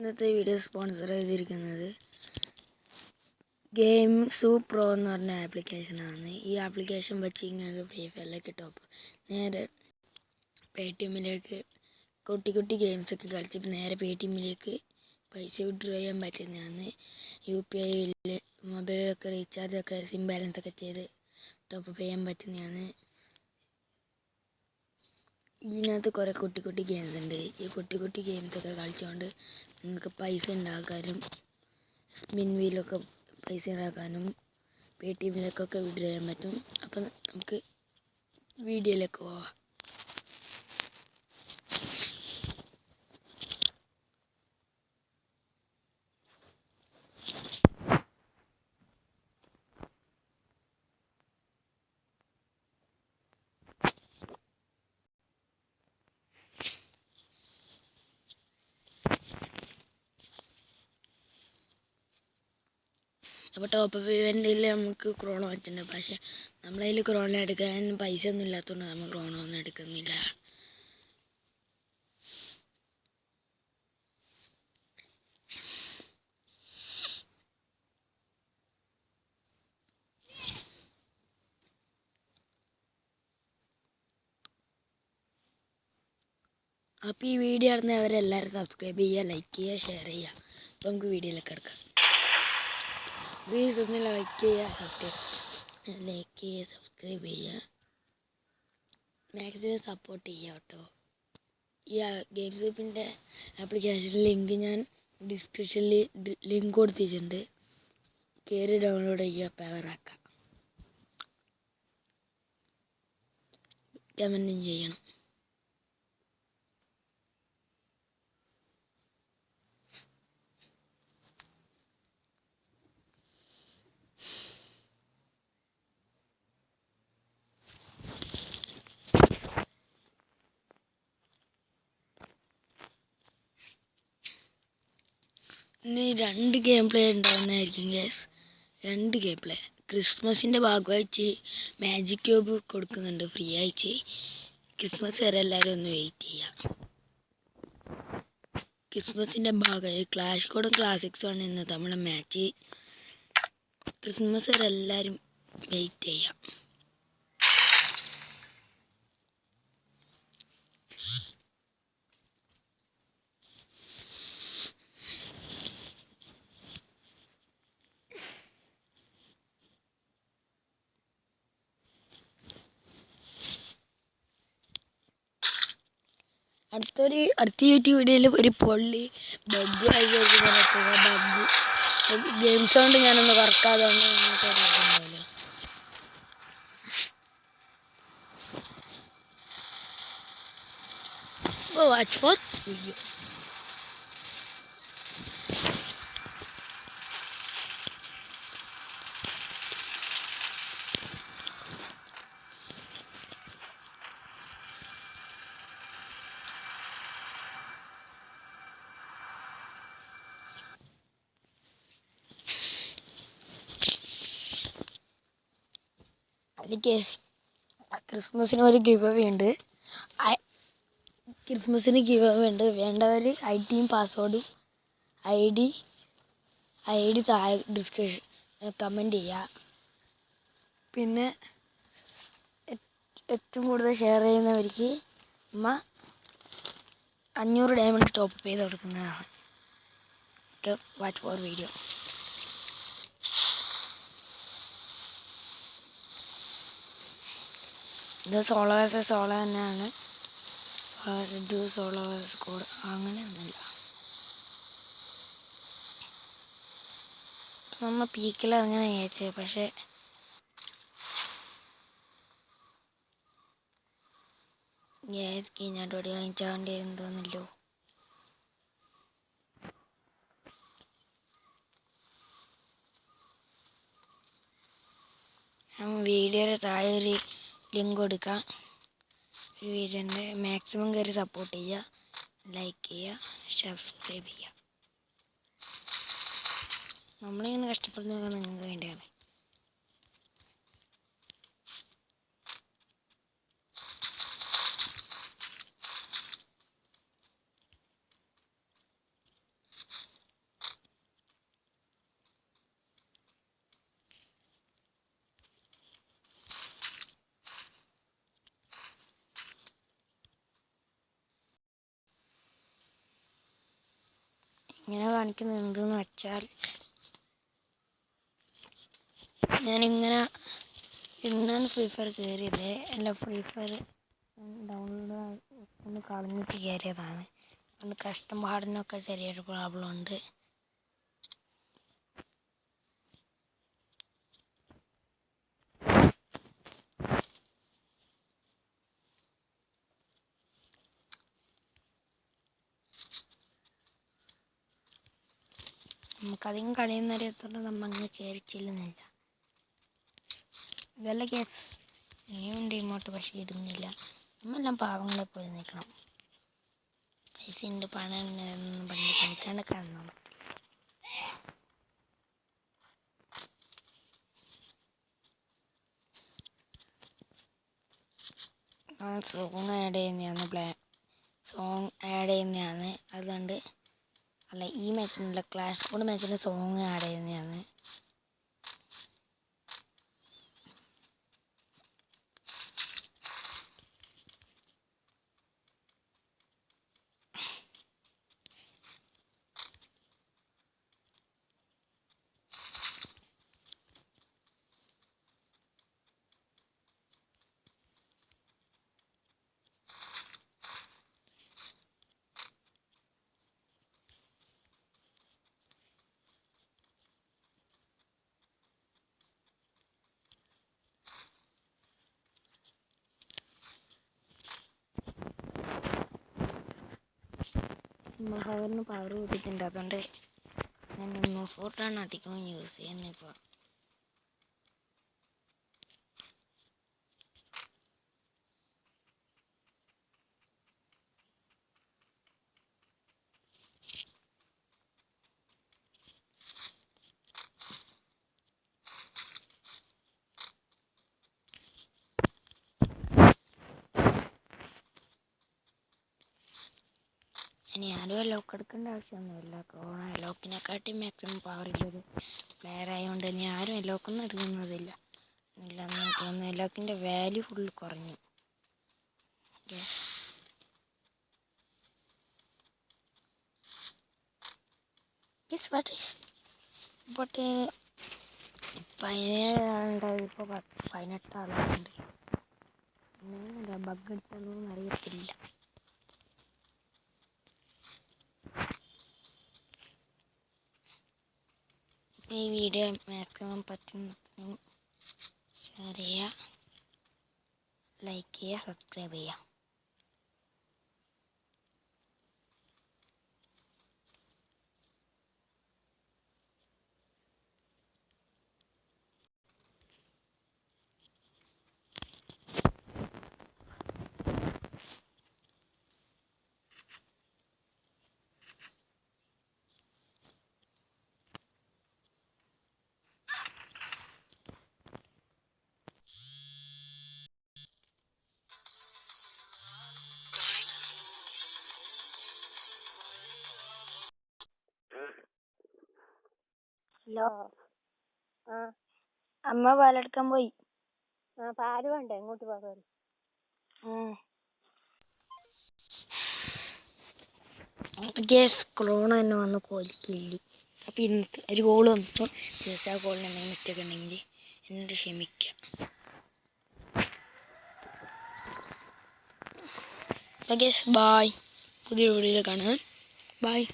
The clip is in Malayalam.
ഇന്നത്തെ വീഡിയോ സ്പോൺസർ ചെയ്തിരിക്കുന്നത് ഗെയിം സൂപ്രോ എന്ന് പറഞ്ഞ ആപ്ലിക്കേഷനാണ് ഈ ആപ്ലിക്കേഷൻ വെച്ച് നിങ്ങൾക്ക് ഫ്രീ ഫയറിലേക്ക് ടോപ്പ് നേരെ പേ ടി എമ്മിലേക്ക് കുട്ടി കുട്ടി ഗെയിംസൊക്കെ കളിച്ച് നേരെ പേ ടി എമ്മിലേക്ക് പൈസ വിഡ്രോ ചെയ്യാൻ പറ്റുന്നതാണ്. യു പി ഐയിൽ മൊബൈലൊക്കെ റീചാർജൊക്കെ സിം ബാലൻസ് ഒക്കെ ചെയ്ത് ടോപ്പ് ചെയ്യാൻ പറ്റുന്നതാണ്. ഇതിനകത്ത് കുറേ കുട്ടി കുട്ടി ഗെയിംസ് ഉണ്ട് ഈ കുട്ടി കുട്ടി ഗെയിംസൊക്കെ കളിച്ചുകൊണ്ട് നിങ്ങൾക്ക് പൈസ ഉണ്ടാക്കാനും സ്പിൻ വീലൊക്കെ പൈസ ഉണ്ടാക്കാനും പേ ടി എമ്മിലേക്കൊക്കെ വിഡ്രോ ചെയ്യാൻ പറ്റും. അപ്പം നമുക്ക് വീഡിയോയിലേക്ക് പോവാം. അപ്പോൾ ടോപ്പ് അപ്പ് ഇവന്റിൽ നമുക്ക് ക്രോണോ വെച്ചിട്ടുണ്ട് പക്ഷേ നമ്മളതിൽ ക്രോണോ എടുക്കാൻ പൈസ ഒന്നും ഇല്ലാത്തതുകൊണ്ട് നമ്മൾ ക്രോണോ ഒന്നും എടുക്കുന്നില്ല. അപ്പോൾ ഈ വീഡിയോ കാണുന്നവരെല്ലാവരും സബ്സ്ക്രൈബ് ചെയ്യുക ലൈക്ക് ചെയ്യുക ഷെയർ ചെയ്യുക. അപ്പോൾ നമുക്ക് വീഡിയോയിലേക്ക് എടുക്കാം. പ്ലീസ് ഒന്ന് ലൈക്ക് ചെയ്യുക സബ്സ്ക്രൈബ് ലൈക്ക് ചെയ്യുക സബ്സ്ക്രൈബ് ചെയ്യുക മാക്സിമം സപ്പോർട്ട് ചെയ്യുക കേട്ടോ. ഈ ഗെയിം സ്ലിപ്പിന്റെ ആപ്ലിക്കേഷൻ ലിങ്ക് ഞാൻ ഡിസ്ക്രിപ്ഷനിൽ ലിങ്ക് കൊടുത്തിട്ടുണ്ട്. കയറി ഡൗൺലോഡ് ചെയ്യുക പവറാക്കാം കമന്റും ചെയ്യണം. ഇനി രണ്ട് ഗെയിം പ്ലേ ഉണ്ടാകുന്നതായിരിക്കും ഗ്യാസ് രണ്ട് ഗെയിം പ്ലേ ക്രിസ്മസിന്റെ ഭാഗമായിട്ട് മാജിക് ക്യൂബ് കൊടുക്കുന്നുണ്ട് ഫ്രീ ആയിട്ട്. ക്രിസ്മസ് വരെ എല്ലാവരും ഒന്ന് വെയിറ്റ് ചെയ്യാം. ക്രിസ്മസിന്റെ ഭാഗമായി ക്ലാഷ് കോഡും ക്ലാസിക്സും ആണ് ഇന്ന് നമ്മുടെ മാച്ച് ക്രിസ്മസ് വരെ എല്ലാവരും വെയിറ്റ് ചെയ്യാം. അടുത്തൊരു അടുത്ത യൂട്യൂബ് വീഡിയോയിൽ ഒരു പൊള്ളി ബഗ് ആയി ബഗ് ഗെയിം സൗണ്ട് ഞാനൊന്ന് വർക്കാതെ നിങ്ങൾക്ക് വാച്ച് ഫോർ എനിക്ക് ക്രിസ്മസിന് ഒരു അവേ ഉണ്ട്. ക്രിസ്മസിന് അവേ ഉണ്ട്. വേണ്ടവർ ഐ ഡിയും പാസ്വേഡും ഐ ഡി ഐ ഡി താഴെ ഡിസ്ക്രിപ്ഷൻ കമന്റ് ചെയ്യുക പിന്നെ ഏറ്റവും കൂടുതൽ ഷെയർ ചെയ്യുന്നവർക്ക് അമ്മ അഞ്ഞൂറ് ഡയമണ്ട് ടോപ്പ് ചെയ്ത് കൊടുക്കുന്നതാണ്. വാച്ച് ഫോർ വീഡിയോ ഇത് സോളോ വേഴ്സ് സോളോ തന്നെയാണ്. Solo verse to solo verse code അങ്ങനെയൊന്നുമില്ല. നമ്മൾ പീക്കിൽ അങ്ങനെ വിചാരിച്ചത് പക്ഷേ ഗ്യാസ് കീഞ്ഞാട്ടോടി വാങ്ങിച്ചാണ്ടി വരും തോന്നില്ലോ വീഡിയോയുടെ താഴെ ഒരു ലിങ്ക് കൊടുക്കാം. ഒരു വീഡിയോന്റെ മാക്സിമം കയറി സപ്പോർട്ട് ചെയ്യുക ലൈക്ക് ചെയ്യുക സബ്സ്ക്രൈബ് ചെയ്യുക നമ്മളിങ്ങനെ കഷ്ടപ്പെടുന്നതൊക്കെ നിങ്ങൾക്ക് വേണ്ടിയാണ്. ഇങ്ങനെ കാണിക്കുന്നത് എന്തെന്ന് വെച്ചാൽ ഞാനിങ്ങനെ ഇന്നാണ് ഫ്രീ ഫയർ കയറിയത് അല്ല ഫ്രീ ഫയർ ഡൗൺലോഡ് ഒന്ന് കളഞ്ഞിട്ട് കയറിയതാണ് അതുകൊണ്ട് കഷ്ടം പാടിനൊക്കെ ചെറിയൊരു പ്രോബ്ലം ഉണ്ട്. നമുക്കധികം കളിയുന്നവരെത്തോളം നമ്മൾ അങ്ങ് കയറി ചെല്ലുന്നില്ല ഇതല്ല കേസ് ഇനിയുണ്ട് ഇങ്ങോട്ട് പക്ഷേ ഇടുന്നില്ല. നമ്മളെല്ലാം പാവങ്ങളെ പോയി നിൽക്കണം. പൈസയുണ്ട് പണം പറഞ്ഞ് കളിക്കാണ്ട് കാണണം. സോങ് ആഡ് ചെയ്യുന്നതാണ് പ്ലാൻ സോങ് ആഡ് ചെയ്യുന്നതാണ്. അതുകൊണ്ട് അല്ല ഈ മാച്ചിനുള്ള ക്ലാസ് കോഡ് മാച്ചിന്റെ സോങ് ആഡ് ചെയ്യുന്നതാണ്. പവറിന് പവർ കൂട്ടിയിട്ടുണ്ട്. അതുകൊണ്ട് ഞാൻ എം ഫോർട്ടാണ് അധികവും യൂസ് ചെയ്യുന്നത് ഇപ്പോൾ ഇനി ആരും ലോക്ക് എടുക്കേണ്ട ആവശ്യമൊന്നുമില്ല. ക്രോണ ലോക്കിനെക്കാട്ടി മാക്സിമം പവർ ഉള്ളൊരു പ്ലെയർ ആയതുകൊണ്ട് ഇനി ആരും ലോക്കൊന്നും എടുക്കുന്നതില്ല. ഇല്ലെന്ന് തോന്നുന്നു. ലോക്കിന്റെ വാല്യൂ ഫുൾ കുറഞ്ഞു. Yes yes what is bug അടിച്ചാലൊന്നും അറിയത്തില്ല. ഈ വീഡിയോ മാക്സിമം പറ്റുന്ന ഷെയർ ചെയ്യുക. ലൈക്ക് ചെയ്യുക സബ്സ്ക്രൈബ് ചെയ്യുക. ഹലോ. ആ. അമ്മ പാലെടുക്കാൻ പോയി. ആ പാൽ വേണ്ടേ? ഇങ്ങോട്ട് പോകാൻ ഗ്യാസ് കൊറോണ തന്നെ വന്ന് കൊലിക്കില്ലി അപ്പം ഇന്നത്തെ ഒരു ഗോൾ വന്നപ്പോൾ ഗ്യാസ് ആ കോളിന് എന്തെങ്കിലും മിസ്റ്റേക്ക് ഉണ്ടെങ്കിൽ എന്നോട് ക്ഷമിക്കാം. അപ്പം ബായ് പുതിയ വീഡിയോയിൽ കാണാം. ബായ്